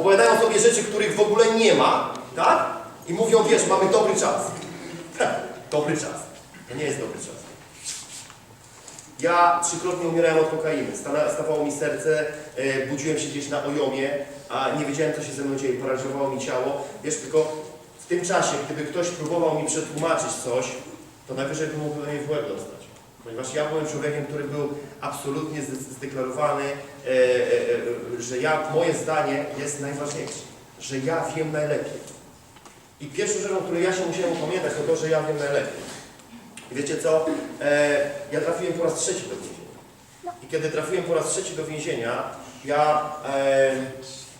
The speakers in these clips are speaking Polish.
opowiadają sobie rzeczy, których w ogóle nie ma, tak? I mówią, wiesz, mamy dobry czas. dobry czas. To nie jest dobry czas. Ja trzykrotnie umierałem od kokainy. Stawało mi serce, e, budziłem się gdzieś na ojomie, a nie wiedziałem, co się ze mną dzieje. Paraliżowało mi ciało. Wiesz, tylko w tym czasie, gdyby ktoś próbował mi przetłumaczyć coś, to najwyżej bym mógł do niej w łeb dostać. Ponieważ ja byłem człowiekiem, który był absolutnie zde- zdeklarowany, e, e, że ja, moje zdanie jest najważniejsze. Że ja wiem najlepiej. I pierwszą rzeczą, której ja się musiałem upamiętać, to to, że ja wiem najlepiej. I wiecie co? E, ja trafiłem po raz trzeci do więzienia. I kiedy trafiłem po raz trzeci do więzienia, ja e,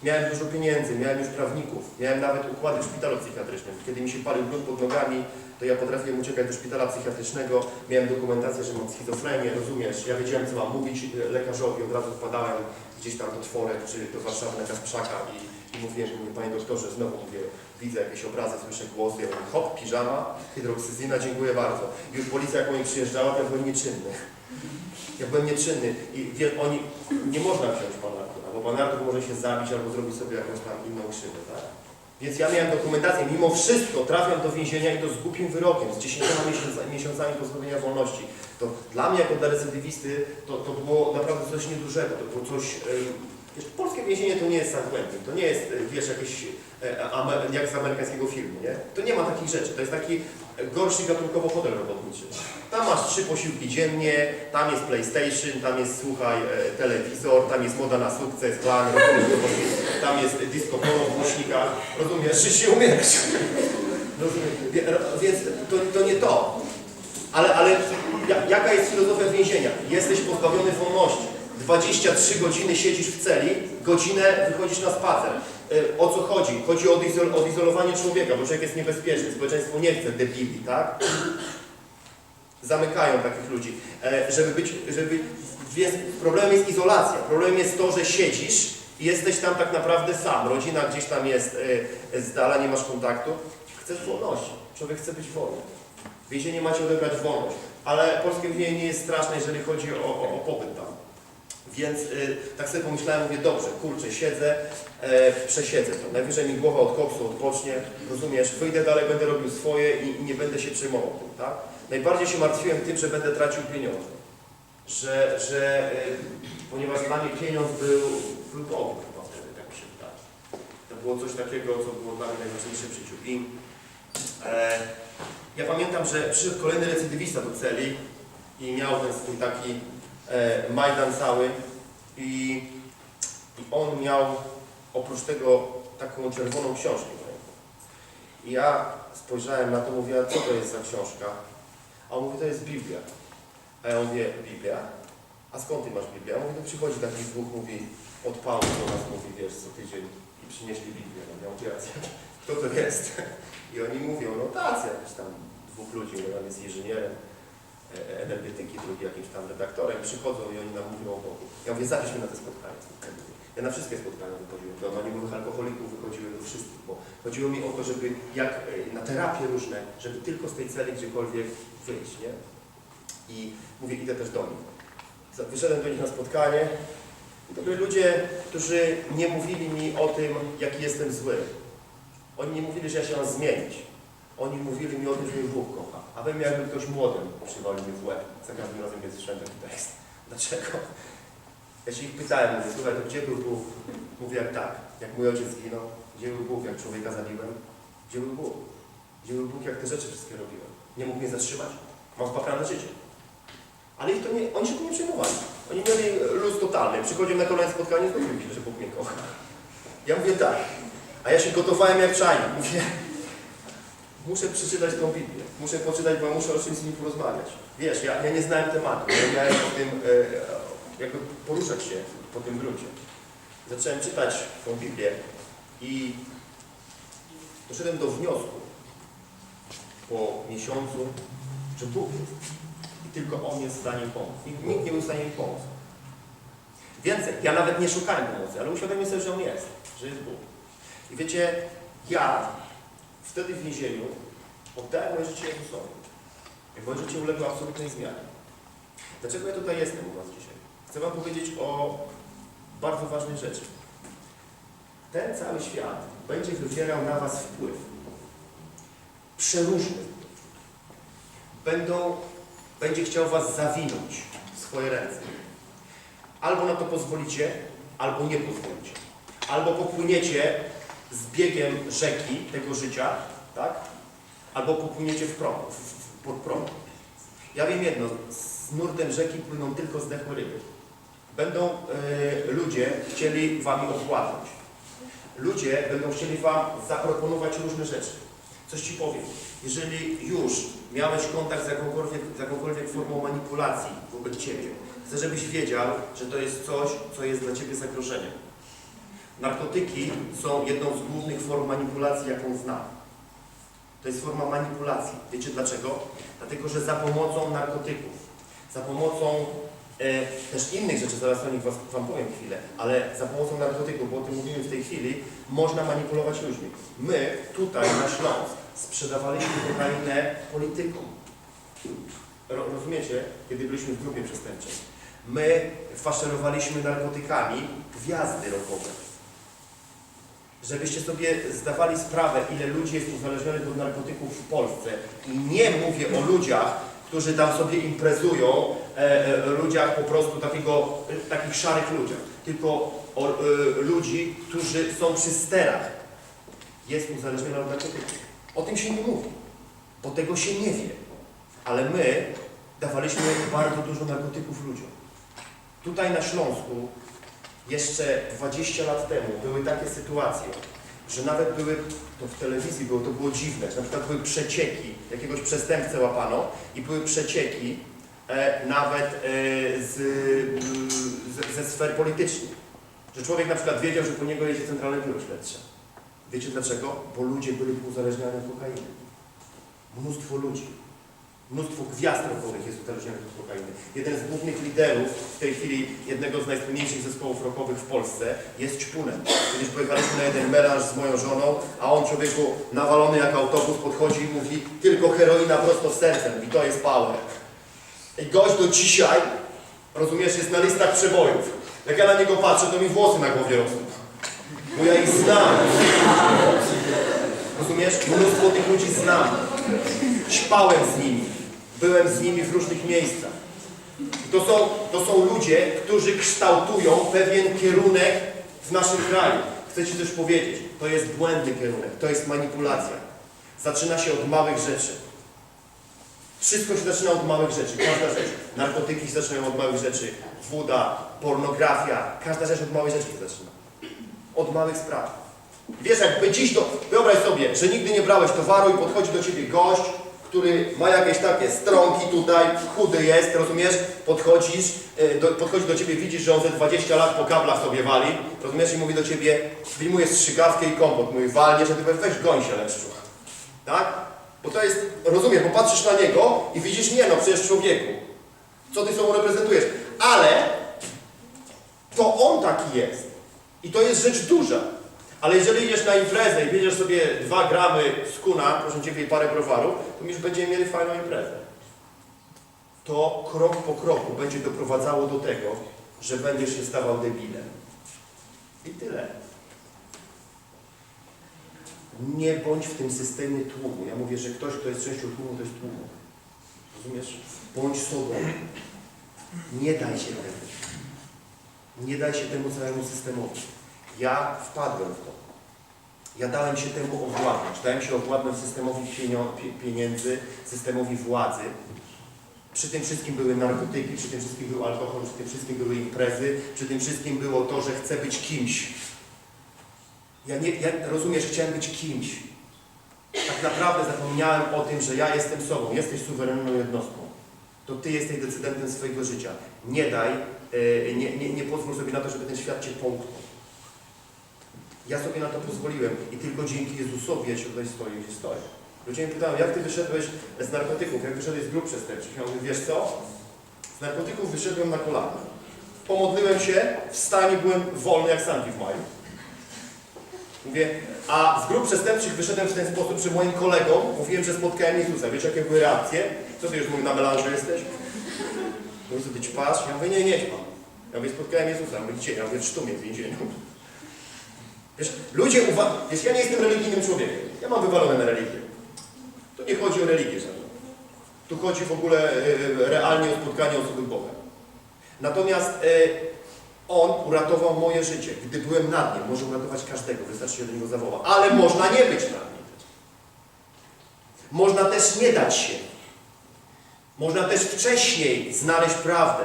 miałem dużo pieniędzy, miałem już prawników, miałem nawet układy w szpitalu psychiatrycznym. Kiedy mi się palił grunt pod nogami, to ja potrafiłem uciekać do szpitala psychiatrycznego, miałem dokumentację, że mam schizofrenię, rozumiesz? Ja wiedziałem, co mam mówić lekarzowi, od razu wpadałem gdzieś tam do Tworek czy do Warszawy na Kasprzaka i, i mówiłem, mówię, panie doktorze, znowu mówię, widzę jakieś obrazy, słyszę głosy, ja mówię, hop, piżama, hydroksyzyna, dziękuję bardzo. Już policja jak oni przyjeżdżała, to ja byłem nieczynny. Ja byłem nieczynny i wie, oni, nie można wziąć pana bo pan może się zabić albo zrobić sobie jakąś tam inną krzywdę, tak? Więc ja miałem dokumentację, mimo wszystko trafiam do więzienia i to z głupim wyrokiem, z 10 miesiąca- miesiącami pozbawienia wolności. To dla mnie, jako dla recydywisty, to, to było naprawdę coś niedużego, to było coś... Wiesz, polskie więzienie to nie jest San Quentin, to nie jest, e, wiesz, jakieś, e, amer- jak z amerykańskiego filmu, nie? To nie ma takich rzeczy, to jest taki e, gorszy gatunkowo hotel robotniczy. Tam masz trzy posiłki dziennie, tam jest PlayStation, tam jest, słuchaj, e, telewizor, tam jest moda na sukces, plan, tam jest disco polo w głośnikach, rozumiesz, że się umiesz. Rozumiesz? Wie- ro- Więc to, to nie to. Ale, ale ja- jaka jest filozofia więzienia? Jesteś pozbawiony wolności. 23 godziny siedzisz w celi, godzinę wychodzisz na spacer. E, O co chodzi? Chodzi o odizol odizolowanie człowieka, bo człowiek jest niebezpieczny, społeczeństwo nie chce debili, tak? Zamykają takich ludzi. E, Żeby być, żeby, więc problemem jest izolacja. Problemem jest to, że siedzisz i jesteś tam tak naprawdę sam. Rodzina gdzieś tam jest e, z dala, nie masz kontaktu. Chcesz wolności. Człowiek chce być wolny. W więzieniu macie odebrać wolność. Ale polskie więzienie nie jest straszne, jeżeli chodzi o, o, o pobyt tam. Więc y, tak sobie pomyślałem, mówię, dobrze, kurczę, siedzę, e, przesiedzę to. Najwyżej mi głowa od koksu odpocznie, rozumiesz, wyjdę dalej, będę robił swoje i, i nie będę się przejmował tym, tak? Najbardziej się martwiłem tym, że będę tracił pieniądze. Że, że y, ponieważ dla mnie pieniądz był, Bogiem chyba wtedy, tak mi się wydaje. To było coś takiego, co było dla mnie najważniejsze w życiu. I e, ja pamiętam, że przyszedł kolejny recydywista do celi i miał ten swój taki Majdan cały i, on miał oprócz tego taką czerwoną książkę w ręku. I ja spojrzałem na to, mówię, a co to jest za książka? A on mówi, to jest Biblia. A ja mówię, Biblia? A skąd ty masz Biblię? A mówi, to przychodzi taki dwóch, mówi, od Paula do nas, mówi, wiesz, co tydzień i przynieśli Biblię. No, ja mówię, "A kto to jest? I oni mówią, no tacy, jakiś tam dwóch ludzi, jeden jest inżynierem, e, energetyki, drugi jakimś tam redaktorem, przychodzą i oni nam mówią o Bogu. Ja mówię, mnie na te spotkania. Ja na wszystkie spotkania wychodziłem, do anonimowych alkoholików wychodziłem do wszystkich, bo chodziło mi o to, żeby jak e, na terapie różne, żeby tylko z tej celi gdziekolwiek wyjść, nie? I mówię, idę też do nich. Wyszedłem do nich na spotkanie to byli ludzie, którzy nie mówili mi o tym, jaki jestem zły. Oni nie mówili, że ja się mam zmienić. Oni mówili mi o tym, że mnie Bóg kocha. A we mnie jakby ktoś młodym przywalił mi w łeb. Za każdym razem, kiedy słyszałem taki tekst. Dlaczego? Ja się ich pytałem, mówię, słuchaj, to gdzie był Bóg? Mówię, jak tak, jak mój ojciec zginął. Gdzie był Bóg, jak człowieka zabiłem? Gdzie był Bóg? Gdzie był Bóg, jak te rzeczy wszystkie robiłem? Nie mógł mnie zatrzymać? Mam spaprane życie. Ale ich to nie, oni się tym nie przejmowali. Oni mieli luz totalny. Przychodził na kolejne spotkanie, mi się, że Bóg mnie kocha. Ja mówię tak. A ja się gotowałem jak czajnik. Mówię, muszę przeczytać tą Biblię. Muszę poczytać, bo muszę o czymś z nim porozmawiać. Wiesz, ja, ja nie znałem tematu. Ja miałem o tym, e, jakby poruszać się po tym gruncie. Zacząłem czytać tą Biblię i doszedłem do wniosku po miesiącu, że Bóg jest. I tylko On jest w stanie pomóc. Nikt, nikt nie był w stanie mi pomóc. Więcej, ja nawet nie szukałem pomocy, ale uświadomiłem sobie, że On jest, że jest Bóg. I wiecie, ja wtedy w więzieniu oddałem moje życie Jezusowi. I moje życie uległo absolutnej zmianie. Dlaczego ja tutaj jestem u Was dzisiaj? Chcę Wam powiedzieć o bardzo ważnej rzeczy. ten cały świat będzie wywierał na Was wpływ. Przeróżny. Będą, będzie chciał Was zawinąć w swoje ręce. Albo na to pozwolicie, albo nie pozwolicie. Albo popłyniecie z biegiem rzeki tego życia, tak? Albo popłyniecie w prom, w, pod prąd. Ja wiem jedno, z nurtem rzeki płyną tylko zdechłe ryby. Będą e, ludzie chcieli Wami obładać. Ludzie będą chcieli Wam zaproponować różne rzeczy. Coś Ci powiem. Jeżeli już miałeś kontakt z jakąkolwiek, z jakąkolwiek formą manipulacji wobec Ciebie, chcę, żebyś wiedział, że to jest coś, co jest dla Ciebie zagrożeniem. Narkotyki są jedną z głównych form manipulacji, jaką znam. To jest forma manipulacji. Wiecie dlaczego? Dlatego, że za pomocą narkotyków, za pomocą e, też innych rzeczy, zaraz o nich was, Wam powiem chwilę, ale za pomocą narkotyków, bo o tym mówimy w tej chwili, można manipulować ludźmi. My tutaj na Śląsk sprzedawaliśmy kokainę politykom. Ro, rozumiecie? Kiedy byliśmy w grupie przestępczej. My faszerowaliśmy narkotykami gwiazdy rokowe. Żebyście sobie zdawali sprawę, ile ludzi jest uzależnionych od narkotyków w Polsce. I nie mówię o ludziach, którzy tam sobie imprezują, e, e, ludziach po prostu takiego, e, takich szarych ludziach, tylko o e, ludzi, którzy są przy sterach. Jest uzależniony od narkotyków. O tym się nie mówi, bo tego się nie wie. Ale my dawaliśmy bardzo dużo narkotyków ludziom. Tutaj na Śląsku jeszcze 20 lat temu były takie sytuacje, że nawet były, to w telewizji było, to było dziwne, że na przykład były przecieki, jakiegoś przestępcę łapano i były przecieki e, nawet e, z, z, ze sfer politycznych. Że człowiek na przykład wiedział, że po niego jedzie Centralne Biuro Śledcze. Wiecie dlaczego? Bo ludzie byli uzależniani od kokainy. Mnóstwo ludzi. Mnóstwo gwiazd rockowych jest uzależnionych od kokainy. Jeden z głównych liderów w tej chwili jednego z najsłynniejszych zespołów rockowych w Polsce jest Ćpunem. Kiedyś pojechaliśmy na jeden melanż z moją żoną, a on człowieku nawalony jak autobus podchodzi i mówi tylko heroina prosto w serce. Mówi, to jest power. I gość do dzisiaj, rozumiesz, jest na listach przebojów. Jak ja na niego patrzę, to mi włosy na głowie rosną. Bo ja ich znam. Rozumiesz? Mnóstwo tych ludzi znam. Ćpałem z nimi. Byłem z nimi w różnych miejscach. To są, to są ludzie, którzy kształtują pewien kierunek w naszym kraju. Chcę Ci coś powiedzieć. To jest błędny kierunek. To jest manipulacja. Zaczyna się od małych rzeczy. Wszystko się zaczyna od małych rzeczy. Każda rzecz. Narkotyki się zaczynają od małych rzeczy. Woda, pornografia. Każda rzecz od małej rzeczy się zaczyna. Od małych spraw. Wiesz, jakby dziś to, wyobraź sobie, że nigdy nie brałeś towaru i podchodzi do ciebie gość, który ma jakieś takie strąki tutaj, chudy jest, rozumiesz? Podchodzisz, e, do, podchodzi do ciebie, widzisz, że on ze 20 lat po kablach sobie wali, rozumiesz? I mówi do ciebie, wyjmuje strzykawkę i kompot, mówi, walnie, że ty weź goń się leszczu. Tak? Bo to jest, rozumiesz, bo patrzysz na niego i widzisz, nie no, przecież człowieku, co ty sobą reprezentujesz? Ale to on taki jest. I to jest rzecz duża. Ale jeżeli idziesz na imprezę i bierzesz sobie dwa gramy skuna, proszę Ciebie, i parę browarów, to już będziemy mieli fajną imprezę. To krok po kroku będzie doprowadzało do tego, że będziesz się stawał debilem. I tyle. Nie bądź w tym systemie tłumu. Ja mówię, że ktoś, kto jest częścią tłumu, to jest tłumu. Rozumiesz? Bądź sobą. Nie daj się temu. Nie daj się temu całemu systemowi. Ja wpadłem w to. Ja dałem się temu owładnąć. Dałem się owładnąć systemowi pieniędzy, systemowi władzy. Przy tym wszystkim były narkotyki, przy tym wszystkim był alkohol, przy tym wszystkim były imprezy, przy tym wszystkim było to, że chcę być kimś. Ja, nie, ja rozumiesz, chciałem być kimś. Tak naprawdę zapomniałem o tym, że ja jestem sobą. Jesteś suwerenną jednostką. To Ty jesteś decydentem swojego życia. Nie daj, e, nie, nie, nie pozwól sobie na to, żeby ten świat Cię połknął. Ja sobie na to pozwoliłem i tylko dzięki Jezusowi ja się tutaj stoję, gdzie stoję. Ludzie mnie pytają, jak Ty wyszedłeś z narkotyków, jak wyszedłeś z grup przestępczych? Ja mówię, wiesz co? Z narkotyków wyszedłem na kolana. Pomodliłem się, w stanie byłem wolny jak sanki w maju. Mówię, a z grup przestępczych wyszedłem w ten sposób, że moim kolegom mówiłem, że spotkałem Jezusa. Wiecie, jakie były reakcje? Co ty już mówi na melanżu jesteś? Mówi, co ty? Ja mówię, nie, nie ćpam. Ja mówię, spotkałem Jezusa. Mówi, gdzie? Ja mówię, w sztumie, w więzieniu. Wiesz, ludzie uważają, wiesz, ja nie jestem religijnym człowiekiem. Ja mam wywalone na religię. Tu nie chodzi o religię żadną. Tu chodzi w ogóle e, realnie o spotkanie osoby Bogiem. Natomiast e, On uratował moje życie. Gdy byłem nad nim, może uratować każdego, wystarczy się do niego zawoła. Ale można nie być nad nim. Można też nie dać się. Można też wcześniej znaleźć prawdę.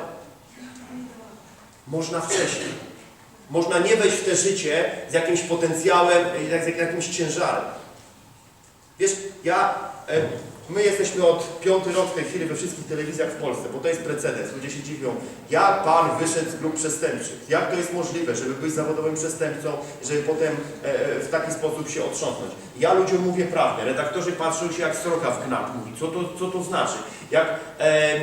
Można wcześniej. Można nie wejść w te życie z jakimś potencjałem, z jakimś ciężarem. Wiesz, ja, e, my jesteśmy od piąty rok w tej chwili we wszystkich telewizjach w Polsce, bo to jest precedens. Ludzie się dziwią, jak Pan wyszedł z grup przestępczych? Jak to jest możliwe, żeby być zawodowym przestępcą żeby potem e, e, w taki sposób się otrząsnąć? Ja ludziom mówię prawdę. Redaktorzy patrzą się jak sroka w knap. Mówi, co to, co to znaczy? Jak, e,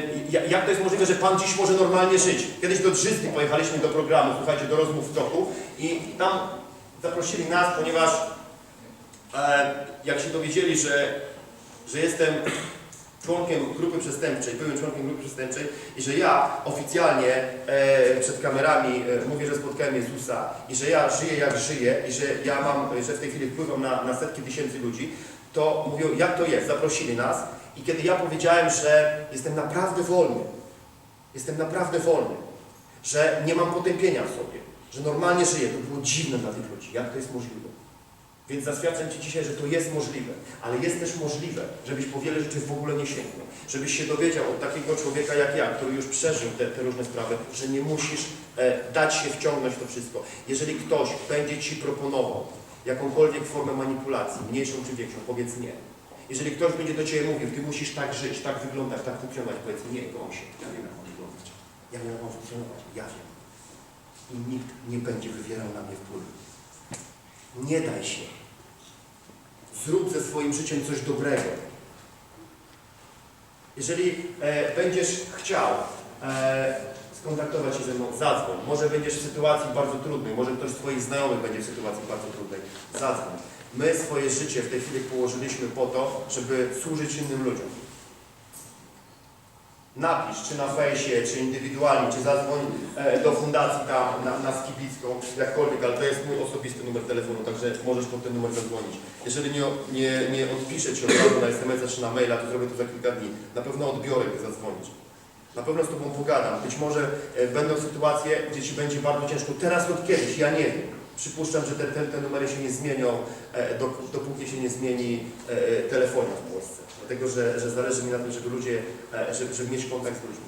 jak to jest możliwe, że Pan dziś może normalnie żyć? Kiedyś do Drzyzgi pojechaliśmy do programu, słuchajcie, do rozmów w toku i tam zaprosili nas, ponieważ e, jak się dowiedzieli, że, że jestem członkiem grupy przestępczej, byłym członkiem grupy przestępczej i że ja oficjalnie e, przed kamerami e, mówię, że spotkałem Jezusa i że ja żyję jak żyję i że ja mam, że w tej chwili wpływam na, na setki tysięcy ludzi, to mówią, jak to jest? Zaprosili nas i kiedy ja powiedziałem, że jestem naprawdę wolny, jestem naprawdę wolny, że nie mam potępienia w sobie, że normalnie żyję, to było dziwne dla tych ludzi. Jak to jest możliwe? Więc zaświadczam Ci dzisiaj, że to jest możliwe, ale jest też możliwe, żebyś po wiele rzeczy w ogóle nie sięgnął. Żebyś się dowiedział od takiego człowieka jak ja, który już przeżył te, te różne sprawy, że nie musisz e, dać się wciągnąć w to wszystko. Jeżeli ktoś będzie Ci proponował jakąkolwiek formę manipulacji, mniejszą czy większą, powiedz nie. Jeżeli ktoś będzie do Ciebie mówił, Ty musisz tak żyć, tak wyglądać, tak funkcjonować, powiedz nie, się. ja wiem jak mam wyglądać, ja wiem jak mam funkcjonować, ja wiem. I nikt nie będzie wywierał na mnie wpływu. Nie daj się. Zrób ze swoim życiem coś dobrego. Jeżeli e, będziesz chciał e, skontaktować się ze mną, zadzwoń. Może będziesz w sytuacji bardzo trudnej, może ktoś z Twoich znajomych będzie w sytuacji bardzo trudnej. Zadzwoń. My swoje życie w tej chwili położyliśmy po to, żeby służyć innym ludziom. Napisz, czy na fejsie, czy indywidualnie, czy zadzwoń e, do fundacji tam na, na Skibicką, jakkolwiek, ale to jest mój osobisty numer telefonu, także możesz pod ten numer zadzwonić. Jeżeli nie, nie, nie odpiszę Ci od razu na SMS-a czy na maila, to zrobię to za kilka dni. Na pewno odbiorę, gdy zadzwonisz. Na pewno z Tobą pogadam. Być może e, będą sytuacje, gdzie Ci będzie bardzo ciężko. Teraz lub kiedyś, ja nie wiem. Przypuszczam, że te, te, te numery się nie zmienią, e, do, dopóki się nie zmieni e, telefonia w Polsce. Dlatego, że, że zależy mi na tym, żeby ludzie, e, żeby, żeby mieć kontakt z ludźmi.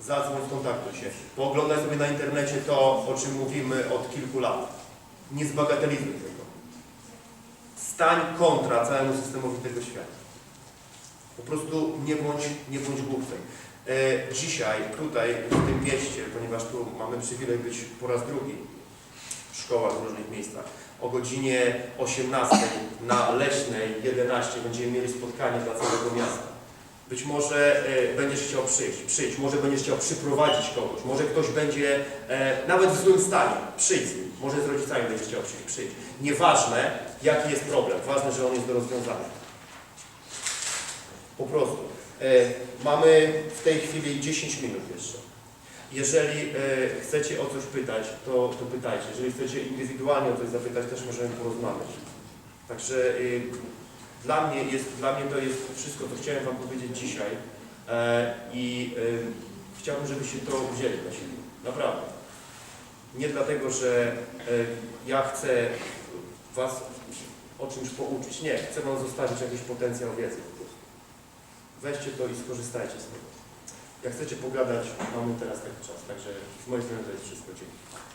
Zadzwoń, skontaktuj się. Pooglądaj sobie na internecie to, o czym mówimy od kilku lat. Nie zbagatelizuj tego. Stań kontra całemu systemowi tego świata. Po prostu nie bądź, nie bądź głupcem. E, dzisiaj, tutaj, w tym mieście, ponieważ tu mamy przywilej być po raz drugi szkołach w różnych miejscach, o godzinie 18 na Leśnej 11 będziemy mieli spotkanie dla całego miasta. Być może e, będziesz chciał przyjść, przyjść, może będziesz chciał przyprowadzić kogoś, może ktoś będzie e, nawet w złym stanie, przyjdź z nim, może z rodzicami będziesz chciał przyjść, przyjdź. Nieważne jaki jest problem, ważne, że on jest do rozwiązania. Po prostu. E, mamy w tej chwili 10 minut jeszcze. Jeżeli e, chcecie o coś pytać, to, to pytajcie. Jeżeli chcecie indywidualnie o coś zapytać, też możemy porozmawiać. Także y, dla mnie, jest, dla mnie to jest wszystko, co chciałem Wam powiedzieć dzisiaj e, i y, chciałbym, żebyście to wzięli dla siebie. Naprawdę. Nie dlatego, że e, ja chcę Was o czymś pouczyć. Nie, chcę Wam zostawić jakiś potencjał wiedzy. Weźcie to i skorzystajcie z tego. Jak chcecie pogadać, mamy teraz taki czas. Także z mojej strony to jest wszystko. Dzięki.